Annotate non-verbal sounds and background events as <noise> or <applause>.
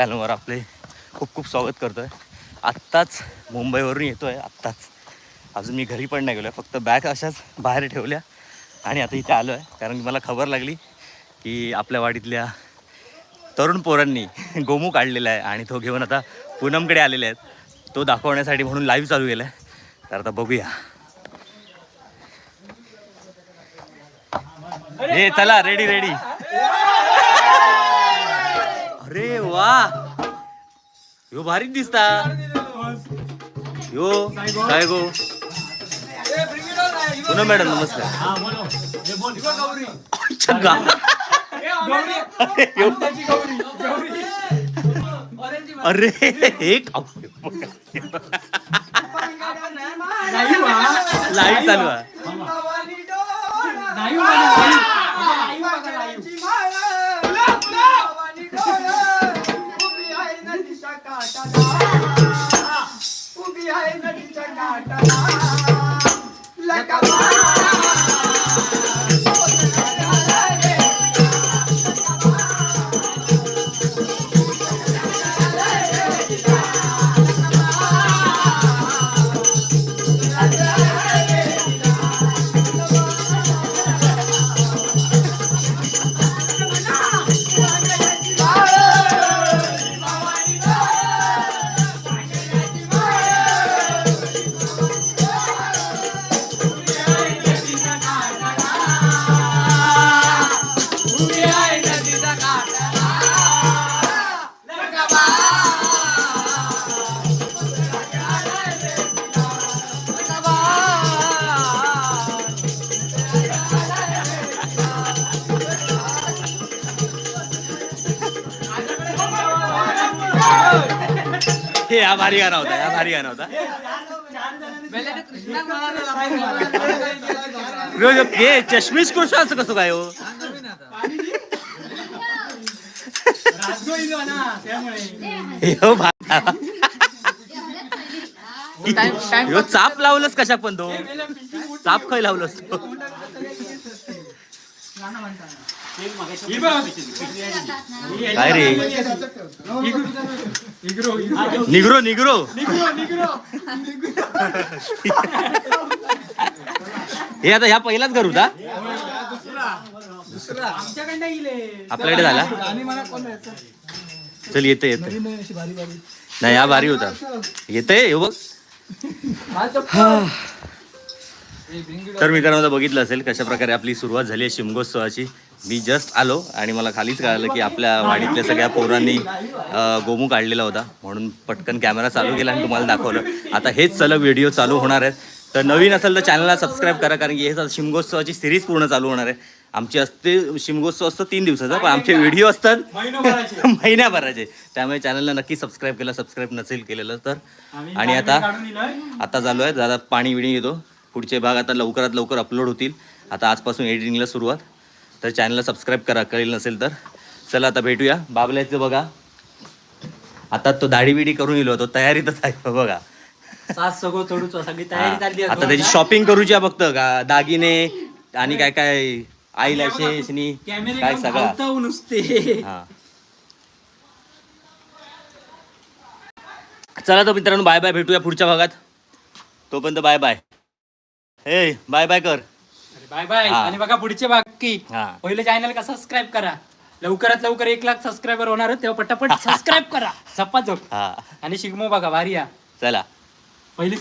चॅनलवर आपले खूप खूप स्वागत करतो आहे आत्ताच मुंबईवरून येतो आहे आत्ताच. अजून मी घरी पण नाही गेलो आहे फक्त बॅग अशाच बाहेर ठेवल्या आणि आता इथे आलो आहे कारण की मला खबर लागली की आपल्या वाडीतल्या तरुण पोरांनी गोमू काढलेला आहे आणि तो घेऊन आता पूनमकडे आलेले आहेत. तो दाखवण्यासाठी म्हणून लाईव्ह चालू केला आहे तर आता बघूया. हे चला रेडी रेडी अरे वा. यो भारीच दिसता. यो काय गो? पूनम मॅडम नमस्कार. अरे एक लाईव्ह चालू आहे. काटा उभी आहे नदीच्या काटाला लका हे हा भारी गाणं होता हा भारी गाणं होता. रोज हे चष्मीस कृष्ण असं कसं काय हो? हो भा- ह्यो चाप लावलंस कशा पण तो? चाप खय लावलंस तो? काय रे? निग्रो निग्रो हे आता ह्या पहिलाच घर होता? आपल्याकडे झाला? चल येते येते. नाही हा भारी होता. येते हे बघ. तर मित्रांनो बघितलं असेल कशा प्रकारे आपली सुरुवात झाली आहे शिमगोत्सवाची मी जस्ट आलो आणि मला खालीच कळालं की आपल्या वाडीतल्या सगळ्या पोरांनी गोमू काढलेला होता. म्हणून पटकन कॅमेरा चालू केला आणि तुम्हाला दाखवलं. आता हेच सलग व्हिडिओ चालू होणार आहेत. तर नवीन असेल तर चॅनलला सबस्क्राईब करा कारण की हे शिमगोत्सवाची सिरीज पूर्ण चालू होणार आहे. आमची असते शिमगोत्सव असतो तीन दिवसाचा पण आमचे व्हिडिओ असतात <laughs> महिन्याभराचे त्यामुळे चॅनलला नक्की सबस्क्राईब केलं सबस्क्राईब नसेल केलेलं तर. आणि आता आता चालू आहे. दादा पाणी विणी येतो. पुढचे भाग आता लवकरात लवकर अपलोड होतील. आता आजपासून एडिटिंगला सुरुवात. तर चॅनलला सबस्क्राईब करा कळेल नसेल तर. चला आता भेटूया. बाबल्याचं बघा. आता तो दाढी बिडी करून येलो तो तयारीतच आहे बघा. सगळं थोडूच सगळी. तयारी चालली. आता त्याची शॉपिंग करूची फक्त. का दागिने आणि काय काय आई लॅशेस आणि कॅमेरे काय सगळं. नुसते. हा. चला तर मित्रांनो बाय बाय भेटूया पुढच्या भागात. तोपर्यंत बाय बाय ए बाय बाय कर. बाय बाय हा. आणि बघा पुढचे बाकी हा. पहिले चॅनल का सबस्क्राईब करा. लवकरात लवकर एक लाख सबस्क्रायबर होणार आहेत, तेव्हा पटापट <laughs> सबस्क्राईब करा. झप. हा. आणि शिगमो बघा भारी या चला. पहिली